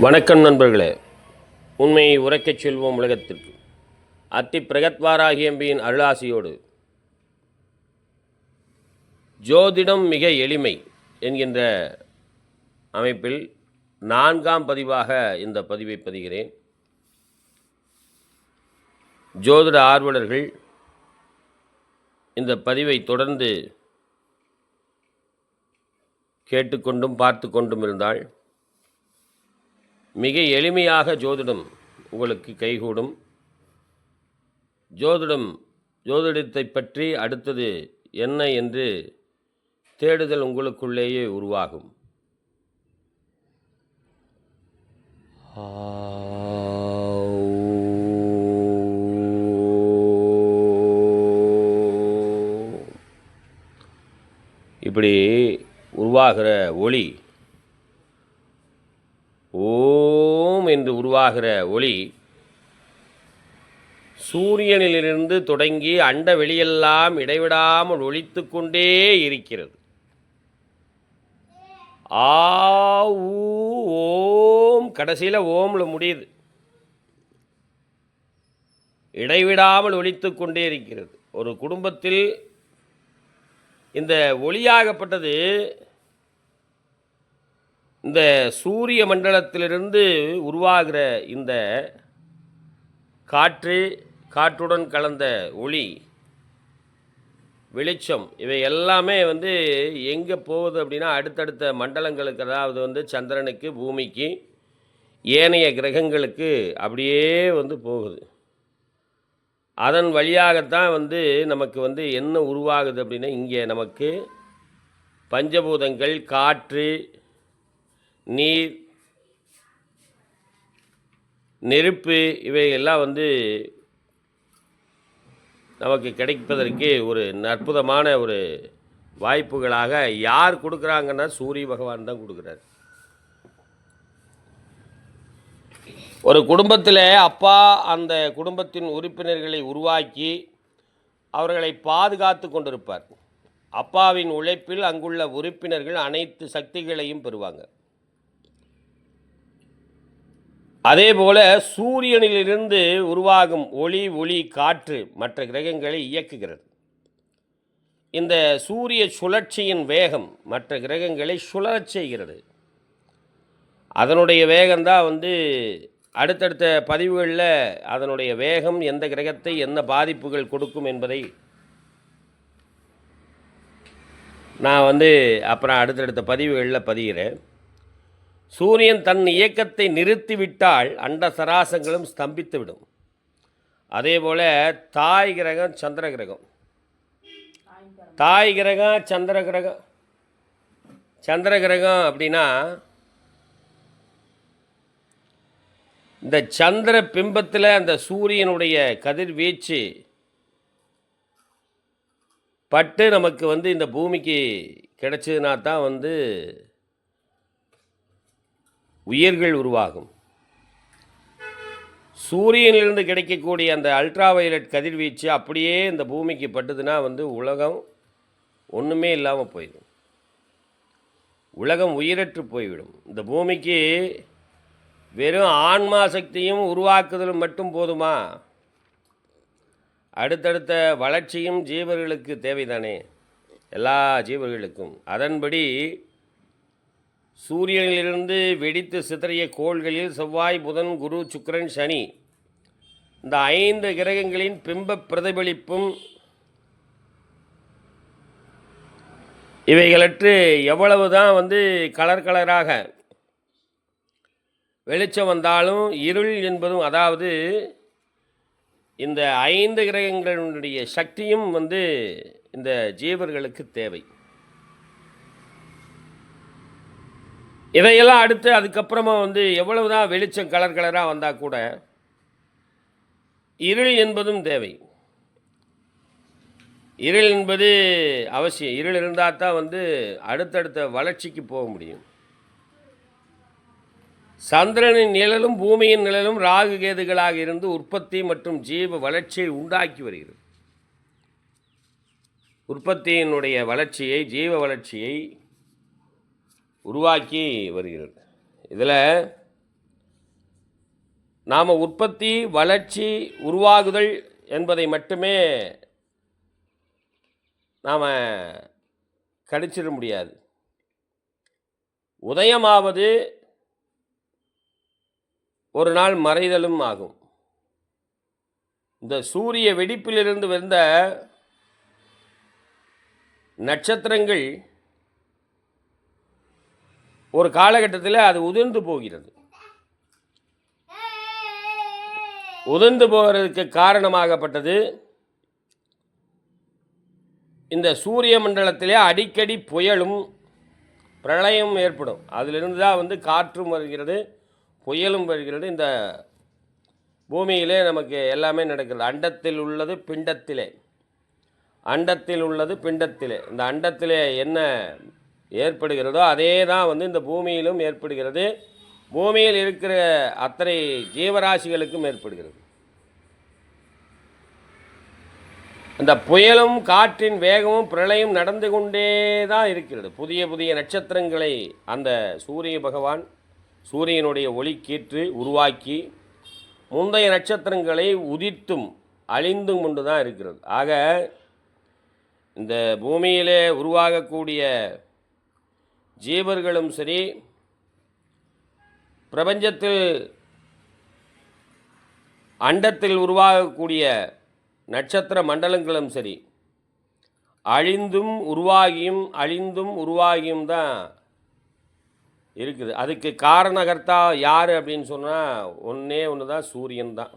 வணக்கம் நண்பர்களே. உண்மையை உரைக்கச் செல்வோம் உலகத்திற்கு. அத்தி பிரகத்வாராகியம்பியின் அருளாசியோடு. ஜோதிடம் மிக எளிமை என்கின்ற அமைப்பில் நான்காம் பதிவாக இந்த பதிவை பதிகிறேன். ஜோதிட ஆர்வலர்கள் இந்த பதிவை தொடர்ந்து கேட்டுக்கொண்டும் பார்த்து கொண்டும் இருந்தால் மிக எளிமையாக ஜோதிடம் உங்களுக்கு கைகூடும். ஜோதிடம் ஜோதிடத்தை பற்றி அடுத்தது என்ன என்று தேடுதல் உங்களுக்குள்ளேயே உருவாகும். இப்படி உருவாகிற ஒளி ஓம் என்று உருவாகிற ஒளி சூரியனிலிருந்து தொடங்கி அண்ட வெளியெல்லாம் இடைவிடாமல் ஒழித்து கொண்டே இருக்கிறது. ஆ ஊ ஓம். கடைசியில் ஓம்ல முடியுது. இடைவிடாமல் ஒழித்து கொண்டே இருக்கிறது. ஒரு குடும்பத்தில் இந்த ஒளியாகப்பட்டது இந்த சூரிய மண்டலத்திலிருந்து உருவாகிற இந்த காற்று காற்றுடன் கலந்த ஒளி வெளிச்சம் இவை எல்லாமே வந்து எங்கே போகுது அப்படின்னா அடுத்தடுத்த மண்டலங்களுக்கு அதாவது வந்து சந்திரனுக்கு பூமிக்கு ஏனைய கிரகங்களுக்கு அப்படியே வந்து போகுது. அதன் வழியாகத்தான் வந்து நமக்கு வந்து என்ன உருவாகுது அப்படின்னா இங்கே நமக்கு பஞ்சபூதங்கள் காற்று நீர் நெருப்பு இவையெல்லாம் வந்து நமக்கு கிடைப்பதற்கு ஒரு அற்புதமான ஒரு வாய்ப்புகளாக யார் கொடுக்குறாங்கன்னா சூரிய பகவான் தான் கொடுக்குறாரு. ஒரு குடும்பத்தில் அப்பா அந்த குடும்பத்தின் உறுப்பினர்களை உருவாக்கி அவர்களை பாதுகாத்து கொண்டிருப்பார். அப்பாவின் உழைப்பில் அங்குள்ள உறுப்பினர்கள் அனைத்து சக்திகளையும் பெறுவாங்க. அதே போல சூரியனிலிருந்து உருவாகும் ஒளி ஒளி காற்று மற்ற கிரகங்களை இயக்குகிறது. இந்த சூரிய சுழற்சியின் வேகம் மற்ற கிரகங்களை சுழறச் செய்கிறது. அதனுடைய வேகம்தான் வந்து அடுத்தடுத்த பதிவுகளில் அதனுடைய வேகம் எந்த கிரகத்தை என்ன பாதிப்புகள் கொடுக்கும் என்பதை நான் வந்து அப்புறம் அடுத்தடுத்த பதிவுகளில் பதிகிறேன் சூரியன் தன் இயக்கத்தை நிறுத்திவிட்டால் அண்ட சராசங்களும் ஸ்தம்பித்துவிடும். அதே போல் தாய் கிரகம் சந்திர கிரகம். தாய் கிரகம் சந்திர கிரகம். சந்திர கிரகம் அப்படின்னா இந்த சந்திர பிம்பத்தில் அந்த சூரியனுடைய கதிர்வீச்சு பட்டு நமக்கு வந்து இந்த பூமிக்கு கிடைச்சதுனா தான் வந்து உயிர்கள் உருவாகும். சூரியனிலிருந்து கிடைக்கக்கூடிய அந்த அல்ட்ரா வயலட் கதிர்வீச்சு அப்படியே இந்த பூமிக்கு பட்டுதுன்னா வந்து உலகம் ஒன்றுமே இல்லாமல் போயிடும். உலகம் உயிரற்று போய்விடும். இந்த பூமிக்கு வெறும் ஆன்மா சக்தியும் உருவாக்குதலும் மட்டும் போதுமா? அடுத்தடுத்த வளர்ச்சியும் ஜீவர்களுக்கு தேவைதானே? எல்லா ஜீவர்களுக்கும். அதன்படி சூரியனிலிருந்து வெடித்து சிதறிய கோள்களில் செவ்வாய் புதன் குரு சுக்கரன் சனி. இந்த ஐந்து கிரகங்களின் பிம்ப பிரதிபலிப்பும் இவைகளற்று எவ்வளவு தான் வந்து கலர் கலராக வெளிச்சம் வந்தாலும் இருள் என்பதும் அதாவது இந்த ஐந்து கிரகங்களுடைய சக்தியும் வந்து இந்த ஜீவர்களுக்கு தேவை. இதையெல்லாம் அடுத்து அதுக்கப்புறமா வந்து எவ்வளவு தான் வெளிச்சம் கலர் கலராக வந்தால் கூட இருள் என்பதும் தேவை. இருள் என்பது அவசியம். இருள் இருந்தால் தான் வந்து அடுத்தடுத்த வளர்ச்சிக்கு போக முடியும். சந்திரனின் நிழலும் பூமியின் நிழலும் ராகு கேதுகளாக இருந்து உற்பத்தி மற்றும் ஜீவ வளர்ச்சியை உண்டாக்கி வருகிறது. உற்பத்தியினுடைய வளர்ச்சியை ஜீவ வளர்ச்சியை உருவாக்கி வருகிறது. இதில் நாம் உற்பத்தி வளர்ச்சி உருவாகுதல் என்பதை மட்டுமே நாம் கடிச்சிட முடியாது. உதயமாவது ஒரு நாள் மறைதலும் ஆகும். இந்த சூரிய வெடிப்பிலிருந்து வந்த நட்சத்திரங்கள் ஒரு காலகட்டத்தில் அது உதிர்ந்து போகிறது. உதிர்ந்து போகிறதுக்கு காரணமாகப்பட்டது இந்த சூரிய மண்டலத்திலே அடிக்கடி புயலும் பிரளயம் ஏற்படும். அதிலிருந்து தான் வந்து காற்றும் வருகிறது புயலும் வருகிறது. இந்த பூமியிலே நமக்கு எல்லாமே நடக்கிறது. அண்டத்தில் உள்ளது பிண்டத்திலே. அண்டத்தில் உள்ளது பிண்டத்திலே. இந்த அண்டத்திலே என்ன ஏற்படுகிறதோ அதே தான் வந்து இந்த பூமியிலும் ஏற்படுகிறது. பூமியில் இருக்கிற அத்தனை ஜீவராசிகளுக்கும் ஏற்படுகிறது. அந்த புயலும் காற்றின் வேகமும் பிரளயம் நடந்து கொண்டே தான் இருக்கிறது. புதிய புதிய நட்சத்திரங்களை அந்த சூரிய பகவான் சூரியனுடைய ஒளிக்கீற்று உருவாக்கி முந்தைய நட்சத்திரங்களை உதிர்த்தும் அழிந்தும் கொண்டு தான் இருக்கிறது. ஆக இந்த பூமியிலே உருவாகக்கூடிய ஜீவர்களும் சரி பிரபஞ்சத்தில் அண்டத்தில் உருவாகக்கூடிய நட்சத்திர மண்டலங்களும் சரி அழிந்தும் உருவாகியும் அழிந்தும் உருவாகியும் தான் இருக்குது. அதுக்கு காரணகர்த்தா யார் அப்படின்னு சொன்னால் ஒன்றே ஒன்று தான் சூரியன் தான்.